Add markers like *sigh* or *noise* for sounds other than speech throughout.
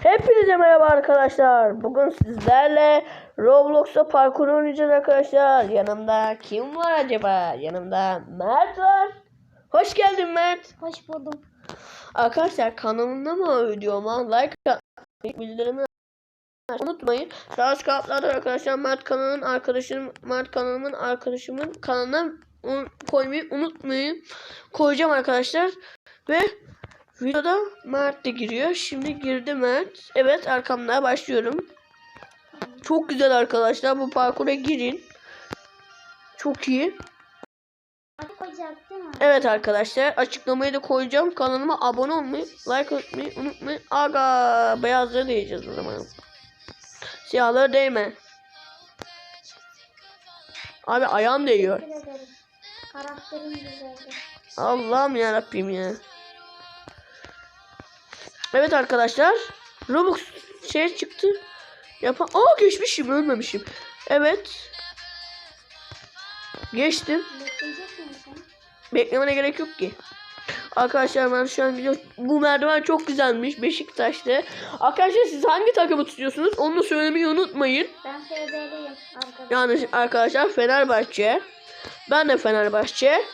Hepinize merhaba arkadaşlar. Bugün sizlerle Roblox'ta parkur oynayacağız arkadaşlar. Yanımda kim var acaba? Yanımda Mert var. Hoş geldin Mert. Hoş buldum. Arkadaşlar kanalımda mı videoma like atmayı, bildirimi unutmayın. Sağ üst kartlarda arkadaşlar Mert kanalının arkadaşım Mert kanalımın arkadaşımın kanalına un- koymayı unutmayın. Koyacağım arkadaşlar. Ve videoda Mert de giriyor. Şimdi girdi Mert. Evet arkamda başlıyorum. Çok güzel arkadaşlar. Bu parkura girin. Çok iyi. Evet arkadaşlar açıklamayı da koyacağım. Kanalıma abone olmayı, like atmayı unutmayın. Aga beyazları diyeceğiz o zaman. Siyahları değme. Abi ayağım değiyor. Allah'ım ya Rabbim ya. Evet arkadaşlar. Robux şey çıktı. Yapan Aa geçmişim ölmemişim. Evet. Geçtim. Beklemene gerek yok ki. Arkadaşlar ben şu an gidiyorum. Bu merdiven çok güzelmiş. Beşiktaş'ta. Arkadaşlar siz hangi takımı tutuyorsunuz? Onu da söylemeyi unutmayın. Ben FD'liyim arkadaşlar. Yani arkadaşlar Fenerbahçe. Ben de Fenerbahçe.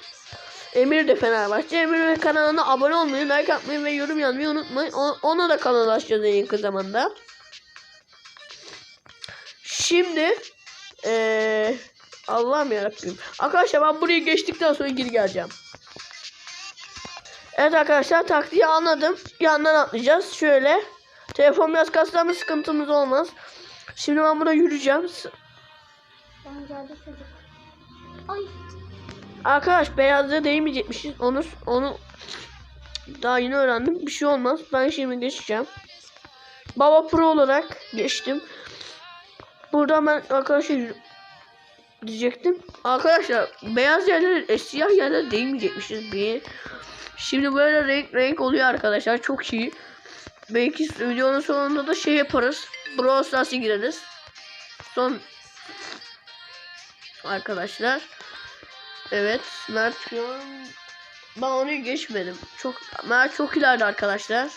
Emir de Fenerbahçe. Emir'in kanalına abone olmayı, like atmayı ve yorum yazmayı unutmayın. Ona da kanal açacağız en yakın zamanda. Şimdi eee Allah'ım yarabbim. Arkadaşlar ben burayı geçtikten sonra geri geleceğim. Evet arkadaşlar taktiği anladım. Yandan atlayacağız. Şöyle. Telefon biraz kaslarmış sıkıntımız olmaz. Şimdi ben burada yürüyeceğim. Ben geldi çocuk. Ay. Arkadaş beyazlığa değmeyecekmişiz. Onu onu daha yeni öğrendim. Bir şey olmaz. Ben şimdi geçeceğim. Baba Pro olarak geçtim. Burada ben arkadaşlar diyecektim. Arkadaşlar beyaz yerler e, siyah yerler değmeyecekmişiz bir. Şimdi böyle renk renk oluyor arkadaşlar. Çok iyi. Belki videonun sonunda da şey yaparız. Brawl Stars'a gireriz. Son arkadaşlar. Evet, Mert şu an ben onu geçmedim. Çok Mert çok ileride arkadaşlar.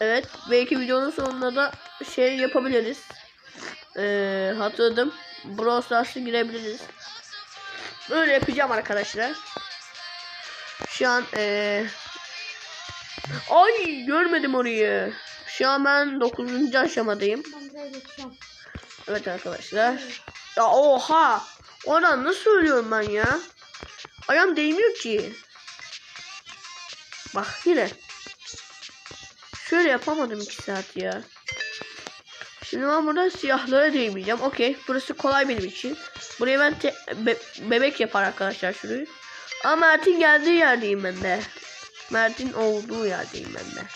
Evet, belki videonun sonunda da şey yapabiliriz. Ee, hatırladım. Brawl Stars'a girebiliriz. Böyle yapacağım arkadaşlar. Şu an ee... Ay görmedim orayı. Şu an ben 9. aşamadayım. Evet arkadaşlar. Ya oha. Oradan nasıl ölüyorum ben ya? Ayağım değmiyor ki. Bak yine. Şöyle yapamadım 2 saat ya. Şimdi ben burada siyahlara değmeyeceğim. Okey. Burası kolay benim için. Buraya ben be- bebek yapar arkadaşlar şurayı. Ama Mert'in geldiği yerdeyim ben de. Mert'in olduğu yerdeyim ben de.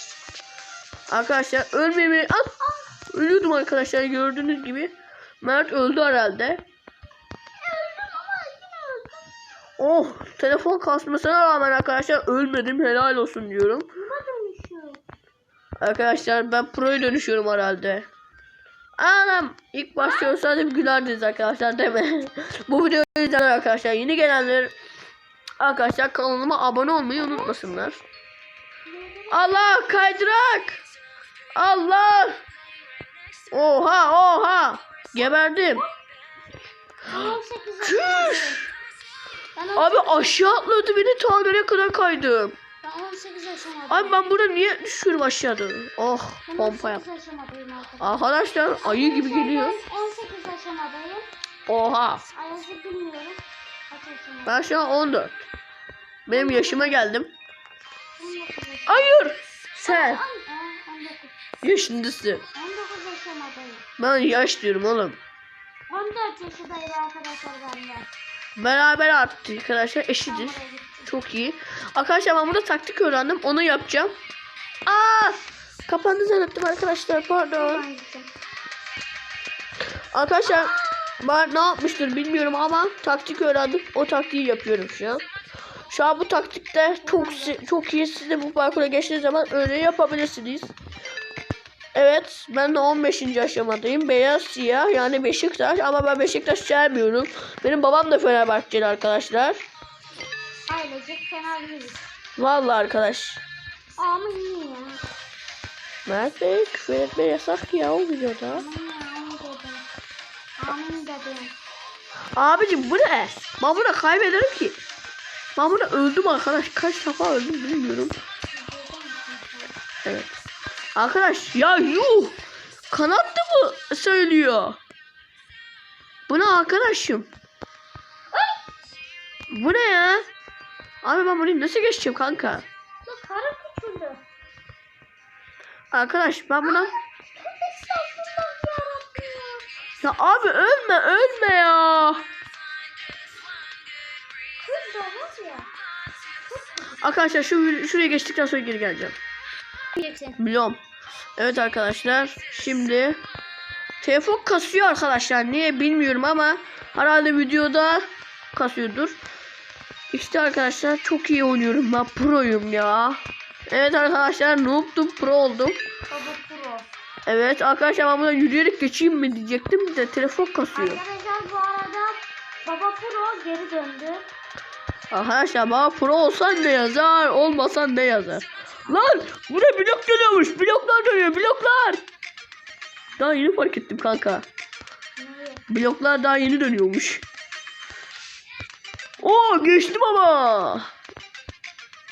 Arkadaşlar ölmemi... Ah! Ölüyordum arkadaşlar gördüğünüz gibi. Mert öldü herhalde. Oh telefon kasmasına rağmen arkadaşlar ölmedim helal olsun diyorum. Arkadaşlar ben pro'ya dönüşüyorum herhalde. Anam ilk başta olsaydım gülerdiniz arkadaşlar değil mi? *laughs* Bu videoyu izleyenler arkadaşlar yeni gelenler arkadaşlar kanalıma abone olmayı unutmasınlar. Allah kaydırak. Allah. Oha oha. Geberdim. Ben 18 Çüş. yaşındayım. Ben, Abi aşağı atladı beni ta nereye kadar kaydım. ben 18 yaşındayım. Abi ben burada niye düşüyorum aşağıda? Oh Ben pompa yap. 18 yaşındayım arkadaşlar. Ayı gibi geliyor. Ben 18 yaşındayım. Oha. Bilmiyorum. Ben şu an 14. Benim yaşıma geldim. 19 yaşındayım. Hayır. Sen Ay, aa, 19. yaşındasın. 19 yaşındayım. Ben yaş diyorum oğlum. 14 yaşındayım arkadaşlar ben de. Beraber arttık arkadaşlar eşitiz. Çok iyi. Arkadaşlar ben burada taktik öğrendim. Onu yapacağım. Aa! Kapandı zannettim arkadaşlar. Pardon. Arkadaşlar ben ne yapmıştır bilmiyorum ama taktik öğrendim. O taktiği yapıyorum şu an. Şu an bu taktikte çok çok iyi. Siz de bu parkura geçtiğiniz zaman öyle yapabilirsiniz. Evet ben de 15. aşamadayım. Beyaz siyah yani Beşiktaş ama ben Beşiktaş sevmiyorum. Benim babam da Fenerbahçeli arkadaşlar. Ailecek fena değiliz. Vallahi arkadaş. Ama iyi ya. Mert Bey küfür etme yasak ya o videoda. Amin dedim. Amin dedim. Abicim bu ne? Ben burada kaybederim ki. Ben burada öldüm arkadaş. Kaç defa öldüm bilmiyorum. Evet. Arkadaş ya yuh. Kanattı mı söylüyor? Bu ne arkadaşım? Bu ne ya? Abi ben burayı nasıl geçeceğim kanka? Bak. Arkadaş ben buna... Ya. Abi ölme ölme ya. Arkadaşlar şu şuraya geçtikten sonra geri geleceğim. Biliyorum. Evet arkadaşlar. Şimdi telefon kasıyor arkadaşlar. Niye bilmiyorum ama herhalde videoda kasıyordur. İşte arkadaşlar çok iyi oynuyorum ben proyum ya. Evet arkadaşlar noob'tum pro oldum. Baba pro. Evet arkadaşlar ben buradan yürüyerek geçeyim mi diyecektim de telefon kasıyor. Arkadaşlar bu arada Baba Pro geri döndü. Arkadaşlar bana pro olsan ne yazar olmasan ne yazar. Lan bu ne blok dönüyormuş bloklar dönüyor bloklar. Daha yeni fark ettim kanka. Bloklar daha yeni dönüyormuş. Oo geçtim ama.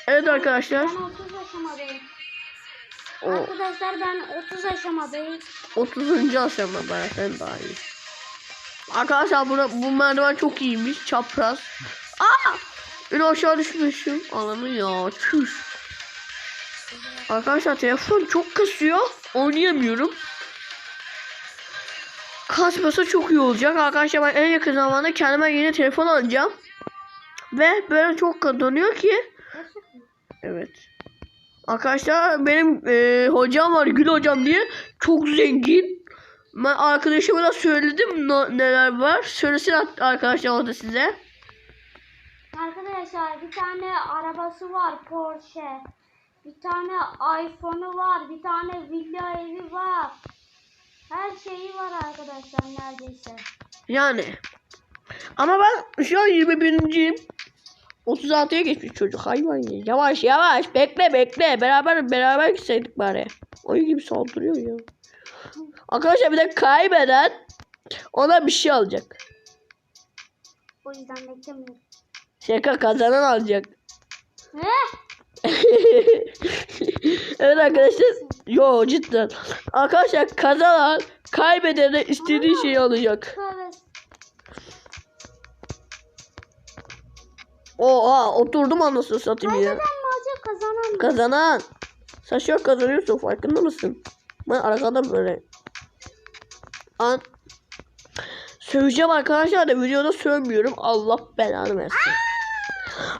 Evet arkadaşlar. Ben 30 aşamadayım. O Arkadaşlar ben 30 aşamadayım. 30. aşama sen daha iyi. Arkadaşlar bu, bu merdiven çok iyiymiş. Çapraz. Aa! Ben aşağı düşmüşüm. Ananı ya. Çüş. Arkadaşlar telefon çok kasıyor. Oynayamıyorum. Kasmasa çok iyi olacak. Arkadaşlar ben en yakın zamanda kendime yeni telefon alacağım. Ve böyle çok donuyor ki. Evet. Arkadaşlar benim e, hocam var Gül hocam diye çok zengin. Ben arkadaşıma da söyledim neler var. Söylesin arkadaşlar o size. Arkadaşlar bir tane arabası var Porsche. Bir tane iPhone'u var. Bir tane villa evi var. Her şeyi var arkadaşlar neredeyse. Yani. Ama ben şu an 21.yim. 36'ya geçmiş çocuk hayvan ya. Yavaş yavaş bekle bekle. Beraber beraber gitseydik bari. Oyun gibi saldırıyor ya. Arkadaşlar bir de kaybeden ona bir şey alacak. O yüzden beklemiyorum. Şaka kazanan alacak. Ne? *laughs* evet arkadaşlar. Yo cidden. Arkadaşlar kazanan kaybedene istediği şeyi alacak. Oha oturdum anasını satayım ya. Kazanan? Kazanan. An kazanıyorsun farkında mısın? Ben arkada böyle. An Söveceğim arkadaşlar da videoda sövmüyorum. Allah belanı versin.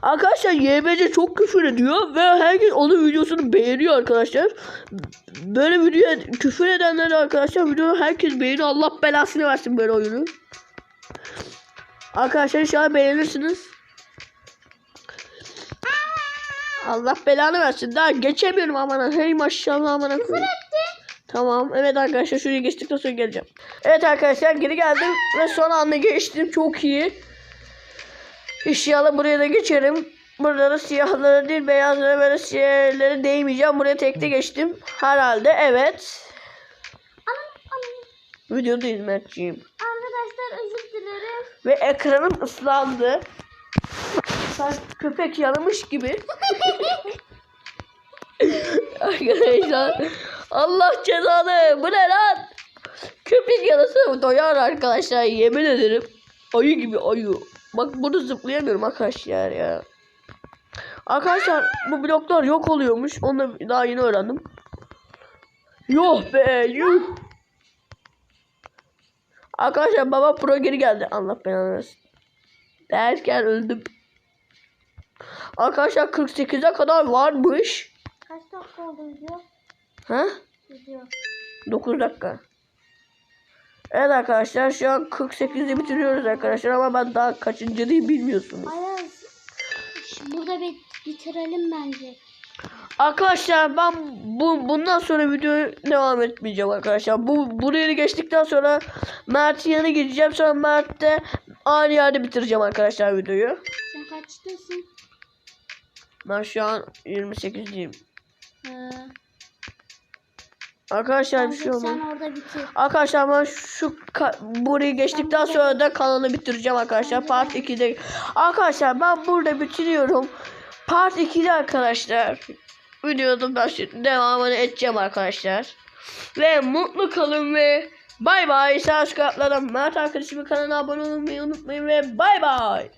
Arkadaşlar YBC çok küfür ediyor ve herkes onun videosunu beğeniyor arkadaşlar. Böyle videoya küfür edenler de arkadaşlar videoyu herkes beğeniyor. Allah belasını versin böyle oyunu. Arkadaşlar inşallah beğenirsiniz. Allah belanı versin. Daha geçemiyorum aman. Hey maşallah aman. Küfür Tamam. Evet arkadaşlar şuraya geçtikten sonra geleceğim. Evet arkadaşlar geri geldim ve son anda geçtim. Çok iyi. İnşallah buraya da geçerim. Burada da siyahları değil beyazları böyle siyahları değmeyeceğim. Buraya tekte geçtim. Herhalde evet. Videodayız Mertciğim. Arkadaşlar özür dilerim. Ve ekranım ıslandı. Sen köpek yalamış gibi. *laughs* arkadaşlar. Allah cezanı. Bu ne lan? Köpek yalası doyar arkadaşlar. Yemin ederim. Ayı gibi ayı. Bak bunu zıplayamıyorum arkadaşlar ya. Arkadaşlar bu bloklar yok oluyormuş. Onu da daha yeni öğrendim. Yok be yuh. Arkadaşlar baba pro geri geldi. Allah belanı versin. Derken öldüm. Arkadaşlar 48'e kadar varmış. Kaç dakika oldu video? Ha? Video. 9 dakika. Evet arkadaşlar şu an 48'de bitiriyoruz arkadaşlar ama ben daha kaçıncı değil bilmiyorsunuz. Ayaz. Burada bir bitirelim bence. Arkadaşlar ben bu bundan sonra videoyu devam etmeyeceğim arkadaşlar. Bu buraya geçtikten sonra Mert'in yanına gideceğim. Sonra Mert'te aynı yerde bitireceğim arkadaşlar videoyu. Sen kaçtasın? Ben şu an 28'liyim. Ee, Arkadaşlar bir şey olmaz. Arkadaşlar ben şu burayı geçtikten sonra da kanalı bitireceğim arkadaşlar. Part 2'de. Arkadaşlar ben burada bitiriyorum. Part 2'de arkadaşlar. Videonun başı devamını edeceğim arkadaşlar. Ve mutlu kalın ve bay bay. Subscribe'lara Mert arkadaşımın kanalına abone olmayı unutmayın ve bay bay.